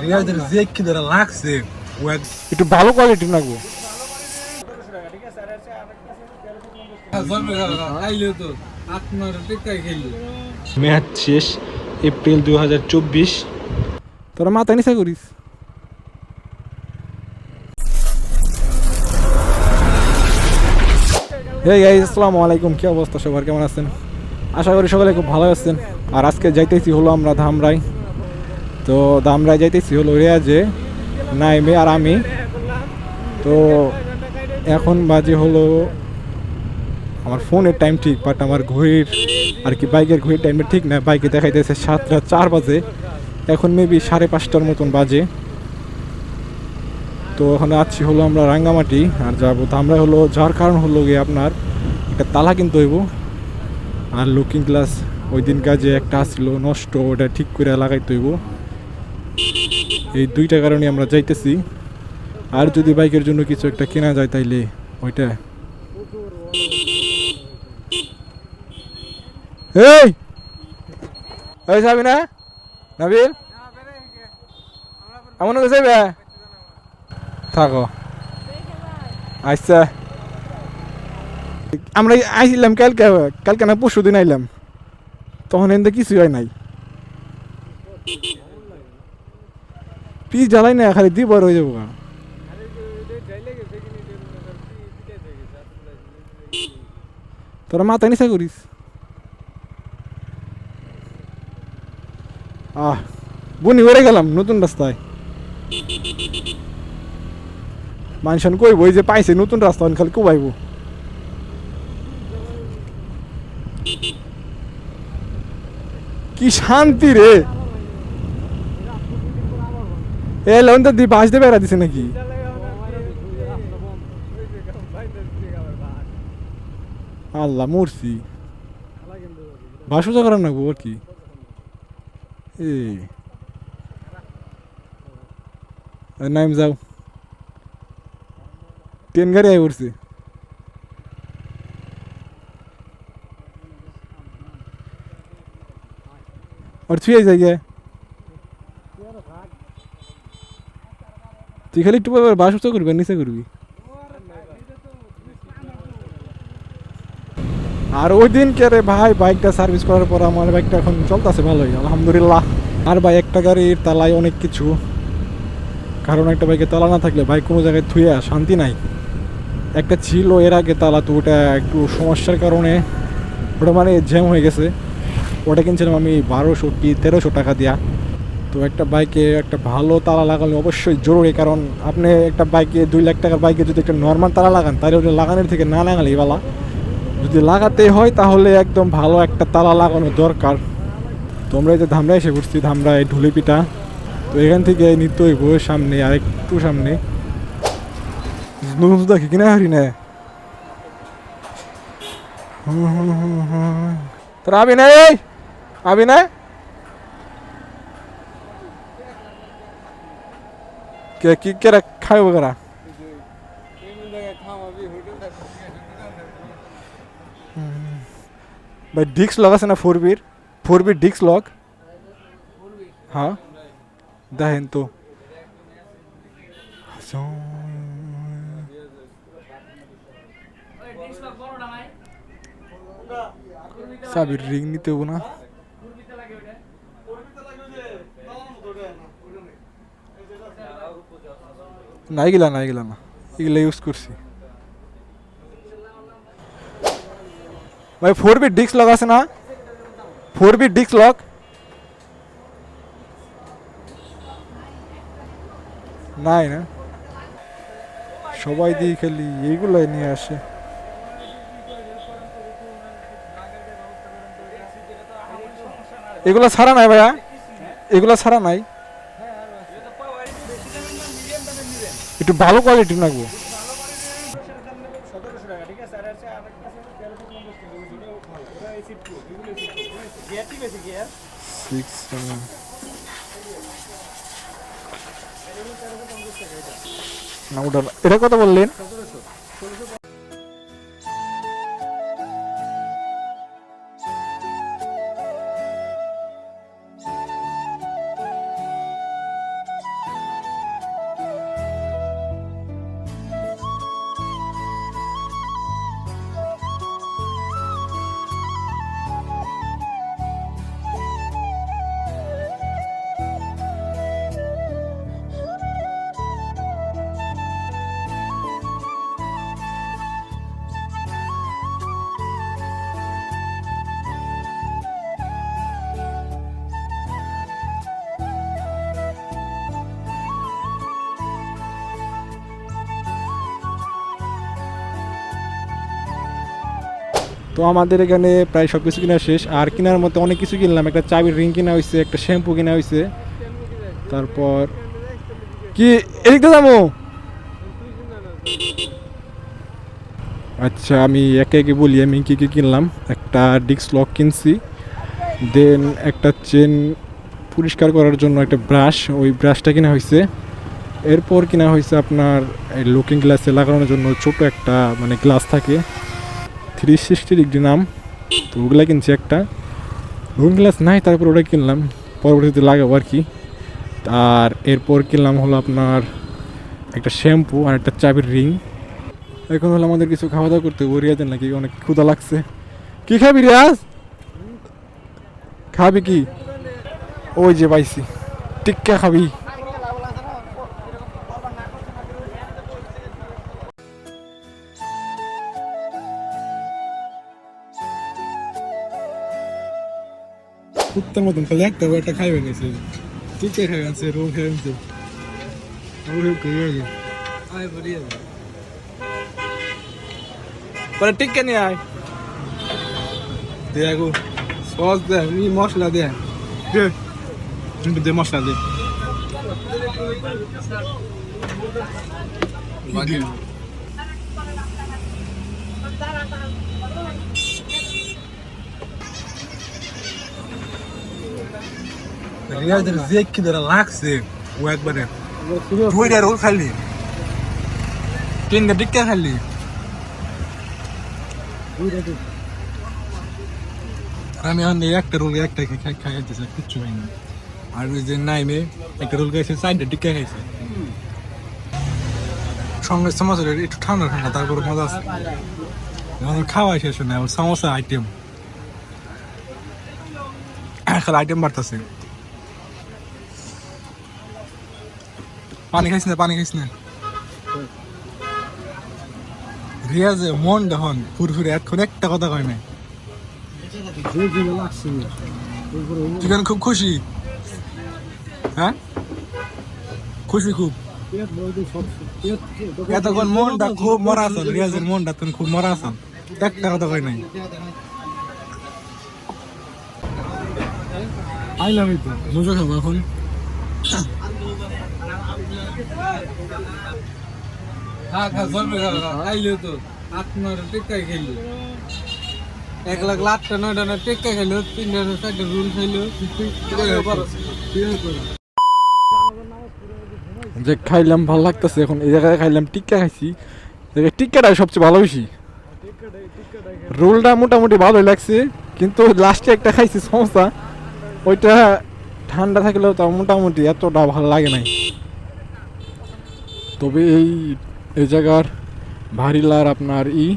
রিয়াজের যে কি ধরে লাগছে একটু ভালো কোয়ালিটি লাগবো ম্যাচ শেষ এপ্রিল দু হাজার চব্বিশ। তোরা মাথা নিচা করিস হে গাইস আসসালামু আলাইকুম। কি অবস্থা সবার? কেমন আছেন? আশা করি সকলে খুব ভালো আছেন। আর আজকে যাইতেছি হলো আমরা ধামরাই। তো আমরা যাইতেছি হলো রেয়াজে, নাইমে আর আমি। তো এখন বাজে হলো আমার ফোনের টাইম ঠিক বাট আমার ঘড়ির আর কি বাইকের ঘড়ির টাইমটা ঠিক না, বাইকে দেখাইতেছে সাতটা চার বাজে। এখন মেবি সাড়ে পাঁচটার মতন বাজে। তো ওখানে আছি হলো আমরা রাঙ্গামাটি, আর যাব তো আমরা হলো যার কারণ হলো গিয়ে আপনার একটা তালা কিনতে হইব। আর লুকিং গ্লাস ওই দিন কাজে একটা আসছিল নষ্ট, ওটা ঠিক করে লাগাইতে হইব। এই দুইটা কারণে আমরা যাইতেছি। আর যদি বাইকের জন্য কিছু একটা কেনা যায় তাইলে ওইটা। এই! এই যাবি না নাবিল? এমন কাছে যাইবে থাকো। আচ্ছা। আমরা আইছিলাম কালকে কালকে না পরশু দিন আইলাম। তখন এনতে কিছুই হয় নাই। পিস জ্বালাই না, খালি দিব আর হয়ে যাব। তোরা মাথা নিচা করিস? আহ, বনি উড়ে গেলাম, নতুন রাস্তায়। মানুষজন কইব ওই যে পাইছে নতুন রাস্তা খালি কোবাইব। কি শান্তি রে! এ লোন তো দি দিয়ে বেড়া দিছে নাকি? আল্লাহ, মরছি। বাস সোজা করার নাকবো, আর কি? এই নাইম, যাও। ট্রেন গাড়ি আই পড়ছে আর ছুঁয়ে যাই তুই খালি একটু বাস উঁচা করবি, নিচে করবি। আর ওই দিন কে রে ভাই বাইকটা সার্ভিস করার পর আমার বাইকটা এখন চলতেছে ভালোই, আলহামদুলিল্লাহ। আর ভাই একটা গাড়ির তালায় অনেক কিছু। কারণ একটা বাইকে তালা না থাকলে বাইক কোনো জায়গায় থুয়ে শান্তি নাই। একটা ছিল এর আগে তালা, তো ওটা একটু সমস্যার কারণে ওটা মানে জ্যাম হয়ে গেছে। ওটা কিনছিলাম আমি বারোশো কি তেরোশো টাকা দিয়া। তো একটা বাইকে একটা ভালো তালা লাগানো অবশ্যই জরুরি, কারণ আপনি একটা বাইকে দুই লাখ টাকার বাইকে যদি একটা নর্মাল তালা লাগান, তাহলে ওটা লাগানোর থেকে না লাগালেই বালা। যদি লাগাতে হয়, তাহলে একদম ভালো একটা তালা লাগানো দরকার। তো আমরা এই যে ধামরা এসে ঘুরছি ধামরায় ঢুলিপিটা তো এখান থেকে নিত্য হইব সামনে আর একটু সামনে দেখি কিনা হারি না? তোর আবি না আবি না কে কি কেরা খাইব কেরা ভাই ডিক্স লক আছে না ফোর বির ফোর বির ডিক্স লক হ্যাঁ দেখেন তো চাবির রিং নিতে হব না নাই গেলা নাই গেলা না। এগুলা ইউজ করছি। ভাই ফোর বিট ডিস্ক লক আছে না? ফোর বিট ডিস্ক লক নাই না? সবাই দিয়ে খেলি এইগুলাই নিয়ে আসে। এগুলা ছাড়া নাই ভাইয়া। এগুলা ছাড়া নাই। একটু ভালো কোয়ালিটি লাগবে। এটা কথা বললেন তো আমাদের এখানে প্রায় সব কিছু কেনা শেষ। আর কেনার মতো অনেক কিছু কিনলাম। একটা চাবির রিং কেনা হয়েছে একটা শ্যাম্পু কেনা হয়েছে তারপর কি? এদিকে যাব আচ্ছা আমি একে একে বলি, আমি কী কী কিনলাম? একটা ডিস্ক লক কিনছি। দেন একটা চেন পরিষ্কার করার জন্য একটা ব্রাশ ওই ব্রাশটা কিনা হয়েছে এরপর কিনা হয়েছে আপনার লুকিং গ্লাসে লাগানোর জন্য ছোট একটা মানে গ্লাস থাকে। থ্রি সিক্সটি ডিগ্রি নাম, তো ওগুলা কিনছি একটা। লুকিং গ্লাস নাই, তারপর ওটা কিনলাম। পরবর্তীতে লাগাবো আর কি। আর এরপর কিনলাম হলো আপনার একটা শ্যাম্পু আর একটা চাবির রিং। এখন হলো আমাদের কিছু খাওয়া দাওয়া করতে হবে। রিয়াজের নাকি অনেক ক্ষুধা লাগছে। কি খাবি রিয়াজ? খাবি কি? ওই যে পাইছি। টিক্কা খাবি। কুত্তার মতন খালি একটা বা একটা খাইবে গেছে টিকে খাই আছে রোল খাই আছে রোল খাই আছে আয় বলিয়ে পরে টিকে নিয়ে আয় দে আগো সস দে নি মশলা দে দে কিন্তু দে মশলা দে বাকি রিয়াজের যে কি ধরে লাগছে ও একবারে দুইটা রোল খালি তিনটা খালি আর আমি এখন একটা রোল একটা খাই খাই খাইতেছে কিচ্ছু হয়নি আর ওই যে নাইমে একটা রোল খাইছে চারটা টিক্কা খাইছে সঙ্গে সমোসা একটু ঠান্ডা ঠান্ডা তারপর মজা আছে আমাদের খাওয়া শেষ হয় না ওর সমোসা আইটেম খালি আইটেম বাড়তেছে পানি খাইস না, পানি খাইস না? রিয়াজে মন দেখুন ফুরফুরে এখন একটা কথা কয় নাই। তুই খুব খুশি? হ্যাঁ খুশি খুব। এতক্ষণ মনটা খুব মরা আসল রিয়াজের মনটা তখন খুব মরা আসল একটা কথা কয় নাই। আইলাম তো। মজা খাব এখন। হ্যাঁ খাইলো এক লাখ লাখটা নয়টা না টেক্কা খাইলো তিনটা চারটা রুল খাইলো যে খাইলাম, ভালো লাগতেছে এখন। এই জায়গায় খাইলাম, টিক্কা খাইছি। টিক্কাটা সবচেয়ে ভালো বেশি। রোলটা মোটামুটি ভালোই লাগছে, কিন্তু লাস্টে একটা খাইছি সমস্যা। ওইটা ঠান্ডা থাকলেও তাও মোটামুটি এতটা ভালো লাগে নাই। তবে এই এই জায়গার ভারিলার আপনার ই,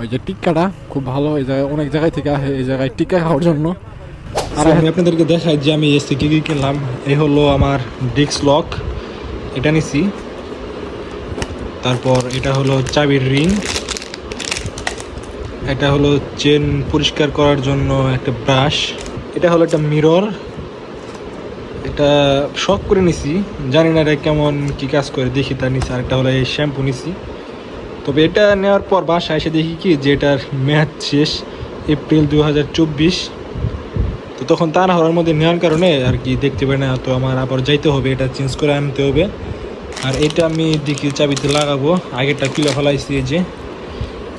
ওই যে টিক্কাটা খুব ভালো, এই জায়গায় অনেক জায়গায় থেকে আসে, এই জায়গায় টিক্কা খাওয়ার জন্য। আর আমি আপনাদেরকে দেখাই যে আমি এসে কি কি কিনলাম এই হলো আমার ডিস্ক লক, এটা নিছি। তারপর এটা হলো চাবির রিং। এটা হলো চেন পরিষ্কার করার জন্য একটা ব্রাশ। এটা হলো একটা মিরর। এটা শখ করে নিছি। জানি না এটা কেমন, কি কাজ করে, দেখি তার নিচে আরেকটা হলো এই শ্যাম্পু নিছি। তবে এটা নেওয়ার পর বাসায় এসে দেখি কি, যে এটার মেয়াদ শেষ এপ্রিল দু হাজার চব্বিশ। তো তখন তা না হওয়ার মধ্যে নেওয়ার কারণে আর কি দেখতে পাই না, তো আমার আবার যাইতে হবে, এটা চেঞ্জ করে আনতে হবে। আর এটা আমি দেখি চাবিতে লাগাবো, আগেরটা কিলো ফেলাইছি এই যে।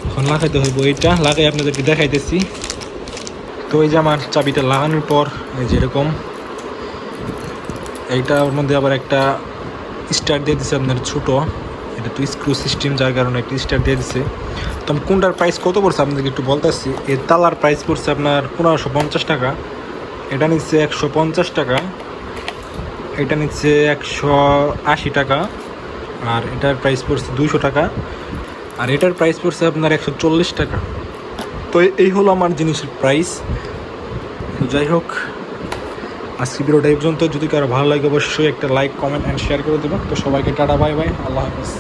এখন লাগাইতে হইব এইটা লাগাই আপনাদেরকে দেখাইতেছি। তো এই যে আমার চাবিটা লাগানোর পর, এই যে এরকম। এইটার মধ্যে আবার একটা স্টার দিয়ে দিছে আপনার ছোটো। এটা তো স্ক্রু সিস্টেম যার কারণে একটা স্টার দিয়ে দিছে। তো আমি কোনটার প্রাইস কত পড়ছে আপনাদেরকে একটু বলতেছি। এর তালার প্রাইস পড়ছে আপনার পনেরোশো পঞ্চাশ টাকা। এটা নিচ্ছে একশো পঞ্চাশ টাকা। এটা নিচ্ছে একশো আশি টাকা। আর এটার প্রাইস পড়ছে দুইশো টাকা। আর এটার প্রাইস পড়ছে আপনার একশো চল্লিশ টাকা। তো এই হলো আমার জিনিসের প্রাইস যাই হোক আজকে ভিডিওটা এই পর্যন্ত। যদি কারও ভালো লাগে অবশ্যই একটা লাইক কমেন্ট অ্যান্ড শেয়ার করে দেবেন। তো সবাইকে টাটা বাই বাই আল্লাহ হাফিজ।